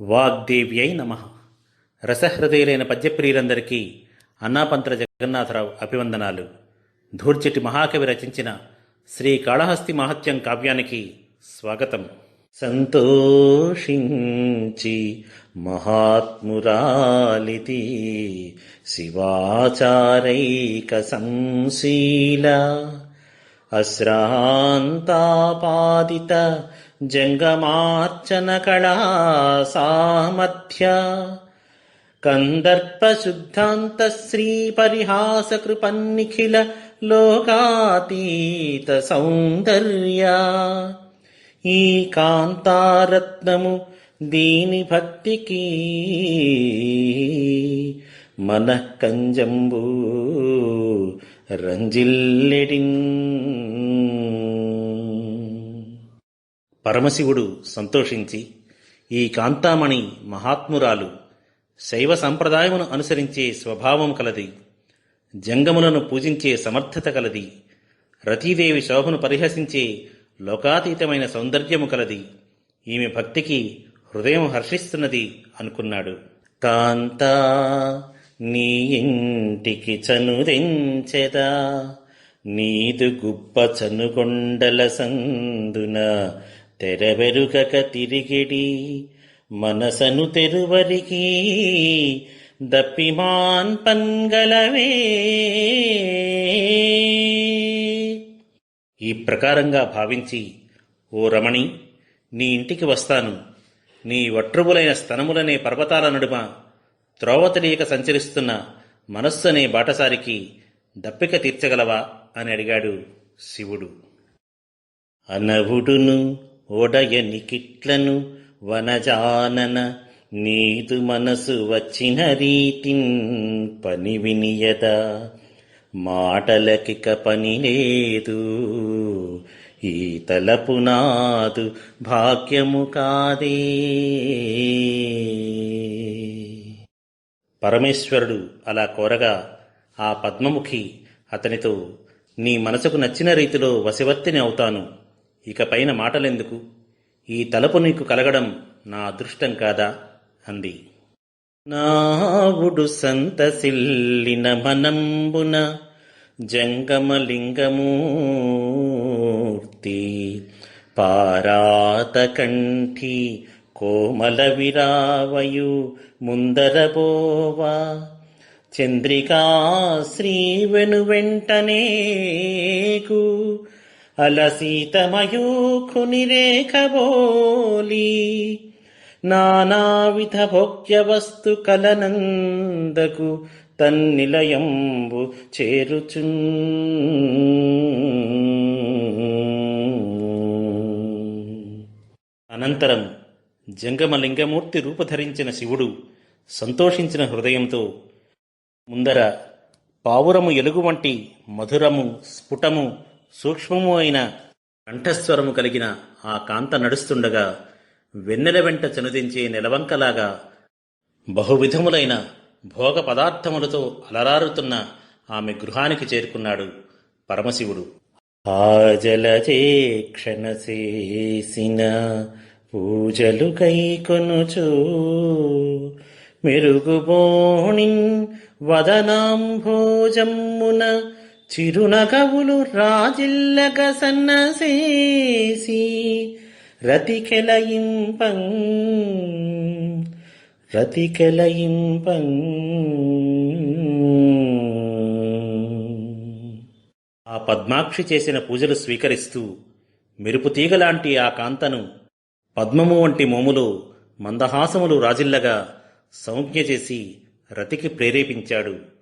వాగ్దేవ్యై నమ. రసహృదయులైన పద్యప్రియులందరికీ అన్నాపంత్ర జగన్నాథరావు అభివందనాలు. ధూర్చటి మహాకవి రచించిన శ్రీ కాళహస్తి మహత్యం కావ్యానికి స్వాగతం. సంతోషించి మహాత్మురాలితి శివాచారైక సంశీల అశ్రాంతాపాదిత జంగమార్చన కళా సామర్థ్య కందర్ప శుద్ధాంత శ్రీ పరిహాస కృపన్నిఖిల లోకాతీత సౌందర్య ఈ కాంతారత్నము దీని భక్తికి మనః కంజంబు రంజిల్లెడిన్ పరమశివుడు సంతోషించి ఈ కాంతామణి మహాత్మురాలు శైవ సంప్రదాయమును అనుసరించే స్వభావం కలది జంగములను పూజించే సమర్థత కలది రతీదేవి శోభను పరిహసించే లోకాతీతమైన సౌందర్యము కలది ఈమె భక్తికి హృదయం హర్షిస్తున్నది అనుకున్నాడు. కాంతా నీ ఇంటికి చనుదెంచెదా నీదు గుప్ప చనుకొండల సందున తెరవెరుగక తిరిగిడి మనసను తెరువరికి దప్పిమాన్ పన్గలవే ఈ ప్రకారంగా భావించి ఓ రమణి నీ ఇంటికి వస్తాను. నీ వట్రువులైన స్తనములనే పర్వతాల నడుమ త్రోవ తెలియక సంచరిస్తున్న మనస్సు అనే బాటసారికి దప్పిక తీర్చగలవా? అని అడిగాడు శివుడు. అనవుడును ఓడయని కిట్లను వనజానన నీదు మనసు వచ్చిన రీతిన్ పని వినియదా మాటలకిక పని లేదు ఈ తలపు నాదు భాగ్యము కాదే. పరమేశ్వరుడు అలా కోరగా ఆ పద్మముఖి అతనితో నీ మనసుకు నచ్చిన రీతిలో వశవర్తిని అవుతాను. ఇక పైన మాటలెందుకు? ఈ తలపు నీకు కలగడం నా అదృష్టం కాదా? అంది. నావుడు సంతసిల్లిన మనంబున జంగమలింగమూర్తి పారాతకంఠి కోమల విరావయు ముందరబోవా చంద్రికా శ్రీ వెను వెంటనేకు అలసీతమయూఖుని రేఖబోలి నానావిధ భోగ్య వస్తు కలనందకు తన్నిలయంబు చేరుచు అనంతరం జంగమలింగమూర్తి రూపధరించిన శివుడు సంతోషించిన హృదయంతో ముందర పావురము ఎలుగు వంటి మధురము స్ఫుటము సూక్ష్మము అయిన కంఠస్వరము కలిగిన ఆ కాంత నడుస్తుండగా వెన్నెల వెంట చనుదించే నెలవంకలాగా బహువిధములైన భోగ పదార్థములతో అలరారుతున్న ఆమె గృహానికి చేరుకున్నాడు పరమశివుడు. ఆజలచే క్షణసేసిన పూజలు కైకొనుచు మెరుగుబోణిన్ వదనాంభోజమ్మున చిరునగవులు రాజిల్లగ సన్నసేసి రతికెలయింపం రతికెలయింపం ఆ పద్మాక్షి చేసిన పూజలు స్వీకరిస్తూ మెరుపు తీగలాంటి ఆ కాంతను పద్మము వంటి మోములో మందహాసములు రాజిల్లగా సంజ్ఞ చేసి రతికి ప్రేరేపించాడు.